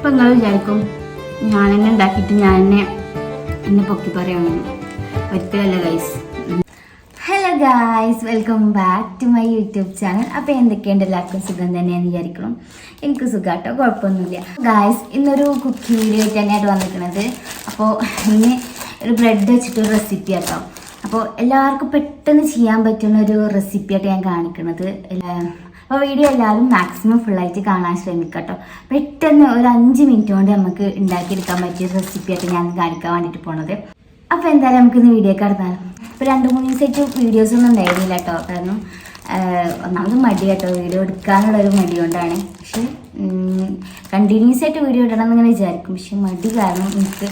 അപ്പം നിങ്ങൾ വിചാരിക്കും ഞാൻ തന്നെ ഉണ്ടാക്കിയിട്ട് ഞാൻ തന്നെ എന്നെ പൊക്കി പറയാമെന്ന് ഒരിക്കലല്ല guys hello guys welcome back to my YouTube channel അപ്പോൾ എന്തൊക്കെയുണ്ട് എല്ലാവർക്കും സുഖം തന്നെയാന്ന് വിചാരിക്കണം എനിക്ക് സുഖമാട്ടോ കുഴപ്പമൊന്നുമില്ല. ഗായ്സ് ഇന്നൊരു കുക്കിംഗ് വീഡിയോ തന്നെയായിട്ട് വന്നിരിക്കുന്നത് അപ്പോൾ ഇന്ന് ഒരു ബ്രെഡ് വെച്ചിട്ട് റെസിപ്പി ആട്ടോ. അപ്പോൾ എല്ലാവർക്കും പെട്ടെന്ന് ചെയ്യാൻ പറ്റുന്ന ഒരു റെസിപ്പിയായിട്ട് ഞാൻ കാണിക്കുന്നത് അപ്പോൾ വീഡിയോ എല്ലാവരും മാക്സിമം ഫുള്ളായിട്ട് കാണാൻ ശ്രമിക്കാം കേട്ടോ പെട്ടെന്ന് ഒരു അഞ്ച് മിനിറ്റ് കൊണ്ട് നമുക്ക് ഉണ്ടാക്കിയെടുക്കാൻ പറ്റിയ റെസിപ്പിയൊക്കെ ഞാൻ കാണിക്കാൻ വേണ്ടിയിട്ട് പോണത്. അപ്പോൾ എന്തായാലും നമുക്കിന്ന് വീഡിയോ കടന്നാൽ ഇപ്പോൾ രണ്ട് മൂന്ന് ദിവസമായിട്ട് വീഡിയോസ് ഒന്നും ഉണ്ടായിരുന്നില്ല കേട്ടോ. കാരണം ഒന്നും ഒന്നാമത് മടി കേട്ടോ. വീഡിയോ എടുക്കാനുള്ള ഒരു മടി കൊണ്ടാണ്. പക്ഷെ കണ്ടിന്യൂസ് ആയിട്ട് വീഡിയോ ഇടണം എന്നിങ്ങനെ വിചാരിക്കും. പക്ഷെ മടി കാരണം എനിക്ക്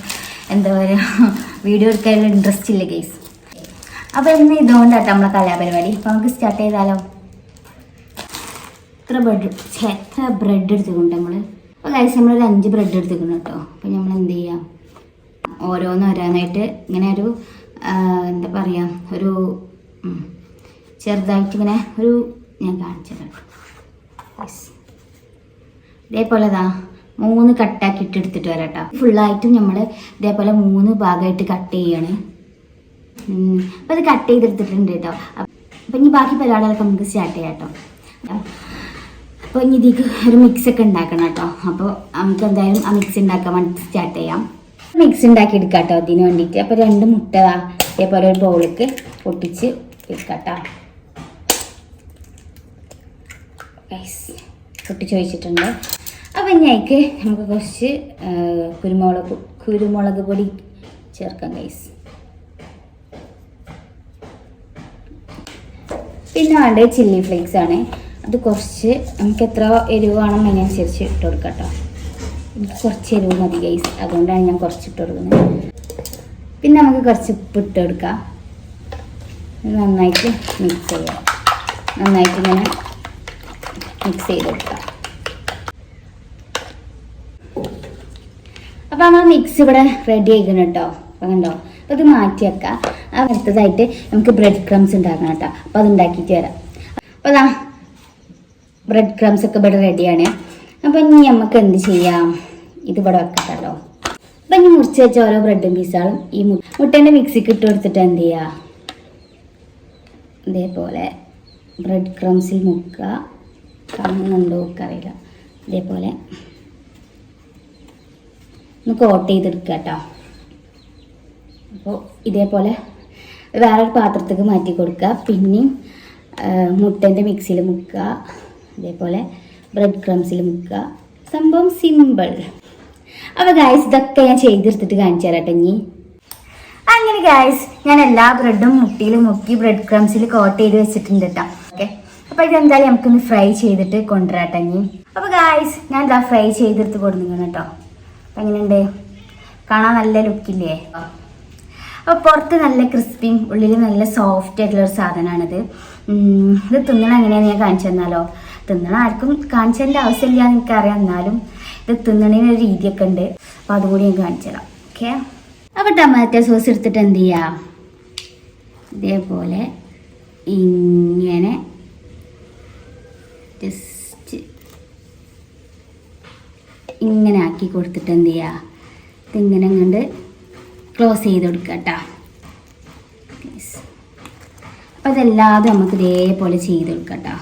എന്താ പറയുക വീഡിയോ എടുക്കാനുള്ള ഇൻട്രസ്റ്റ് ഇല്ല കേസ് അപ്പോൾ ഇന്ന് ഇതുകൊണ്ടാട്ടോ നമ്മളെ കലാപരിപാടി. അപ്പോൾ നമുക്ക് സ്റ്റാർട്ട് ചെയ്താലോ? എത്ര ബ്രെഡ് എത്ര ബ്രെഡ് എടുത്തിട്ടുണ്ട് നമ്മൾ അപ്പോൾ കഴിച്ച് നമ്മളൊരു അഞ്ച് ബ്രെഡ് എടുത്തിട്ടുണ്ട് കേട്ടോ. അപ്പോൾ നമ്മൾ എന്ത് ചെയ്യാം? ഓരോന്ന് ഓരോന്നായിട്ട് ഇങ്ങനെ ഒരു എന്താ പറയുക ഒരു ചെറുതായിട്ട് ഇങ്ങനെ ഒരു ഞാൻ കാണിച്ചത്. ഇതേപോലെ ഇതാ മൂന്ന് കട്ടാക്കി ഇട്ടെടുത്തിട്ട് വരാം കേട്ടോ. ഫുള്ളായിട്ടും നമ്മൾ ഇതേപോലെ മൂന്ന് ഭാഗമായിട്ട് കട്ട് ചെയ്യാണ്. അപ്പോൾ അത് കട്ട് ചെയ്തെടുത്തിട്ടുണ്ട് കേട്ടോ. അപ്പം ഇനി ബാക്കി പരിപാടികളൊക്കെ നമുക്ക് സ്റ്റാർട്ട് ചെയ്യാം കേട്ടോ. അപ്പോൾ ഇനി ഇതിക്ക് ഒരു മിക്സ് ഒക്കെ ഉണ്ടാക്കണം കേട്ടോ. അപ്പോൾ നമുക്ക് എന്തായാലും ആ മിക്സ് ഉണ്ടാക്കാൻ വേണ്ടി സ്റ്റാർട്ട് ചെയ്യാം. മിക്സ് ഉണ്ടാക്കി എടുക്കാം കേട്ടോ അതിന് വേണ്ടിയിട്ട്. അപ്പോൾ രണ്ട് മുട്ട ഇതേപോലെ ഒരു ബൗളിലേക്ക് പൊട്ടിച്ച് എടുക്കാം കേട്ടോ. പൊട്ടിച്ച് വെച്ചിട്ടുണ്ട്. അപ്പോൾ ഇനി അതിക്ക് നമുക്ക് കുറച്ച് കുരുമുളക് കുരുമുളക് പൊടി ചേർക്കാം ഗൈസ് പിന്നെ വേണ്ടത് ചില്ലി ഫ്ലേക്സ് ആണ്. അത് കുറച്ച് നമുക്ക് എത്ര എരിവ് വേണം അതിനനുസരിച്ച് ഇട്ട് കൊടുക്കാം കേട്ടോ. എനിക്ക് കുറച്ച് എരിവ് മതി ഗൈസ് അതുകൊണ്ടാണ് ഞാൻ കുറച്ച് ഇട്ട് കൊടുക്കുന്നത്. പിന്നെ നമുക്ക് കുറച്ച് ഉപ്പ് ഇട്ട് കൊടുക്കാം. ഇത് നന്നായിട്ട് മിക്സ് ചെയ്യാം. നന്നായിട്ട് ഇങ്ങനെ മിക്സ് ചെയ്ത് കൊടുക്കാം. അപ്പോൾ നമ്മൾ മിക്സ് ഇവിടെ റെഡി ആയിക്കണം കേട്ടോ. കണ്ടോ? അപ്പോൾ ഇത് മാറ്റി വെക്കാം. അടുത്തതായിട്ട് നമുക്ക് ബ്രെഡ് ക്രംസ് ഉണ്ടാക്കണം കേട്ടോ. അപ്പോൾ അത് ഉണ്ടാക്കിയിട്ട് വരാം. അപ്പോൾ അതാ ബ്രെഡ് ക്രംസ് ഒക്കെ ഇവിടെ റെഡിയാണ് അപ്പോൾ ഇനി നമുക്ക് എന്ത് ചെയ്യാം? ഇത് ഇവിടെ വെക്കട്ടോ കേട്ടോ അപ്പം ഇനി മുറിച്ച് വെച്ച ഓരോ ബ്രെഡും പീസുകളും ഈ മുട്ടേന്റെ മിക്സിക്ക് ഇട്ട് കൊടുത്തിട്ട് എന്ത് ചെയ്യുക ഇതേപോലെ ബ്രെഡ് ക്രംസിൽ മുക്കുക. കാണുന്നുണ്ടോ അറിയില്ല. ഇതേപോലെ ഒന്ന് കോട്ട് ചെയ്തെടുക്കുക കേട്ടോ. അപ്പോൾ ഇതേപോലെ വേറൊരു പാത്രത്തേക്ക് മാറ്റി കൊടുക്കുക. പിന്നെയും മുട്ടേന്റെ മിക്സിയിൽ മുക്കുക. ഇതേപോലെ ബ്രെഡ് ക്രംസിൽ മുക്കുക സംഭവം സിമ്പിൾ അപ്പോൾ ഗായ്സ് ഇതൊക്കെ ഞാൻ ചെയ്തെടുത്തിട്ട് കാണിച്ചു തരാം ഇനി. അങ്ങനെ ഗായ്സ് ഞാൻ എല്ലാ ബ്രെഡും മുട്ടിയിൽ മുക്കി ബ്രെഡ് ക്രംസിൽ കോട്ട് ചെയ്ത് വെച്ചിട്ടുണ്ട് കേട്ടോ ഓക്കെ അപ്പോൾ ഇതെന്തായാലും നമുക്കൊന്ന് ഫ്രൈ ചെയ്തിട്ട് കൊണ്ടുവരാട്ടെ ഇനി. അപ്പോൾ ഗായ്സ് ഞാൻ ഇതാ ഫ്രൈ ചെയ്തെടുത്ത് കൊടുക്കുന്നു കേട്ടോ അപ്പം എങ്ങനെയുണ്ട്? കാണാൻ നല്ല ലുക്കില്ലേ അപ്പോൾ പുറത്ത് നല്ല ക്രിസ്പിയും ഉള്ളിൽ നല്ല സോഫ്റ്റ് ആയിട്ടുള്ള ഒരു സാധനമാണിത് ഇത് തിന്നണം എങ്ങനെയാണെന്ന് ഞാൻ കാണിച്ചു തന്നാലോ? തിന്നണം ആർക്കും കാണിച്ചതിന്റെ ആവശ്യമില്ല എനിക്കറിയാം. എന്നാലും ഇത് തിന്നണതിന് ഒരു രീതിയൊക്കെ ഉണ്ട്. അപ്പോൾ അതുകൂടി ഞാൻ കാണിച്ചു തരാം ഓക്കെ അപ്പോൾ ടൊമാറ്റോ സോസ് എടുത്തിട്ട് എന്ത് ചെയ്യാം? ഇതേപോലെ ഇങ്ങനെ ജസ്റ്റ് ഇങ്ങനെ ആക്കി കൊടുത്തിട്ട് എന്ത് ചെയ്യുക ഇതിങ്ങനെ കണ്ട് ക്ലോസ് ചെയ്ത് കൊടുക്കുക കേട്ടോ അപ്പം അതെല്ലാതും നമുക്ക് ഇതേപോലെ ചെയ്ത് കൊടുക്കാം കേട്ടോ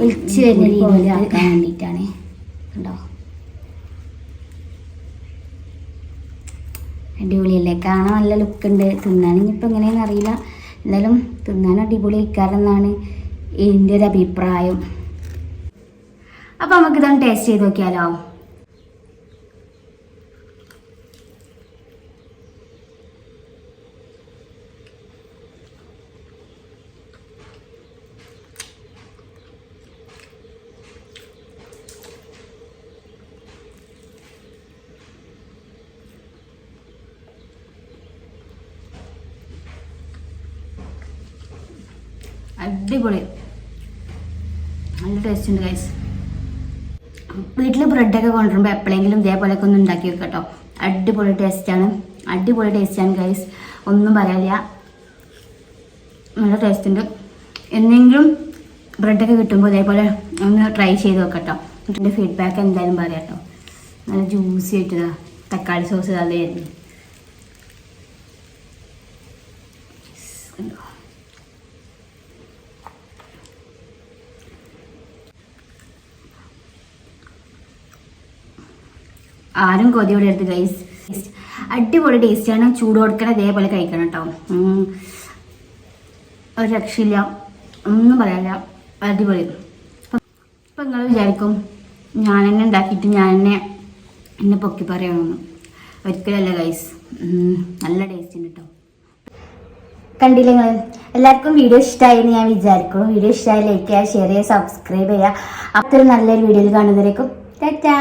ഒളിച്ച് വരുന്ന രീതിയിൽ ആക്കാൻ വേണ്ടിയിട്ടാണ് കണ്ടോ? അടിപൊളിയല്ലേ? കാണാൻ നല്ല ലുക്ക് ഉണ്ട്. തിന്നാൻ ഇപ്പം എങ്ങനെയാണെന്ന് അറിയില്ല. എന്നാലും തിന്നാൻ അടിപൊളി ഇരിക്കാറെന്നാണ് എന്റെ ഒരു അഭിപ്രായം. അപ്പോൾ നമുക്കിതൊന്ന് ടേസ്റ്റ് ചെയ്ത് നോക്കിയാലോ? അടിപൊളി. നല്ല ടേസ്റ്റ് ഉണ്ട് ഗൈസ് വീട്ടിൽ ബ്രെഡൊക്കെ കൊണ്ടുവരുമ്പോൾ എപ്പോഴെങ്കിലും ഇതേപോലെയൊക്കെ ഒന്ന് ഉണ്ടാക്കി വെക്കാം കേട്ടോ അടിപൊളി ടേസ്റ്റാണ് അടിപൊളി ടേസ്റ്റാണ് ഗൈസ് ഒന്നും പറയാനില്ല. നല്ല ടേസ്റ്റ് ഉണ്ട്. എന്തെങ്കിലും ബ്രെഡൊക്കെ കിട്ടുമ്പോൾ ഇതേപോലെ ഒന്ന് ട്രൈ ചെയ്ത് നോക്കട്ടോ എന്നിട്ട് ഫീഡ്ബാക്ക് എന്തായാലും പറയാം കേട്ടോ നല്ല ജ്യൂസി ആയിട്ടതാ. തക്കാളി സോസ് നല്ലതായിരുന്നു കണ്ടോ? ആരും കൊതിയോടെ എടുത്ത് ഗൈസ് അടിപൊളി ടേസ്റ്റാണ് ചൂട് കൊടുക്കണം ഇതേപോലെ കഴിക്കണം കേട്ടോ ഒരു രക്ഷയില്ല. ഒന്നും പറയാനില്ല. അടിപൊളി. ഇപ്പം നിങ്ങൾ വിചാരിക്കും ഞാൻ തന്നെ ഉണ്ടാക്കിയിട്ട് ഞാൻ തന്നെ എന്നെ പൊക്കി പറയണമെന്ന് ഒരിക്കലല്ല ഗൈസ് നല്ല ടേസ്റ്റ് ഉണ്ട് കേട്ടോ കണ്ടില്ലേ നിങ്ങൾ എല്ലാവർക്കും വീഡിയോ ഇഷ്ടമായി ഞാൻ വിചാരിക്കുന്നു. വീഡിയോ ഇഷ്ടമായി ലൈക്ക് ചെയ്യുക ഷെയർ ചെയ്യുക സബ്സ്ക്രൈബ് ചെയ്യുക. അത്രയും നല്ലൊരു വീഡിയോയിൽ കാണുന്നവരേക്കും. ടാറ്റാ.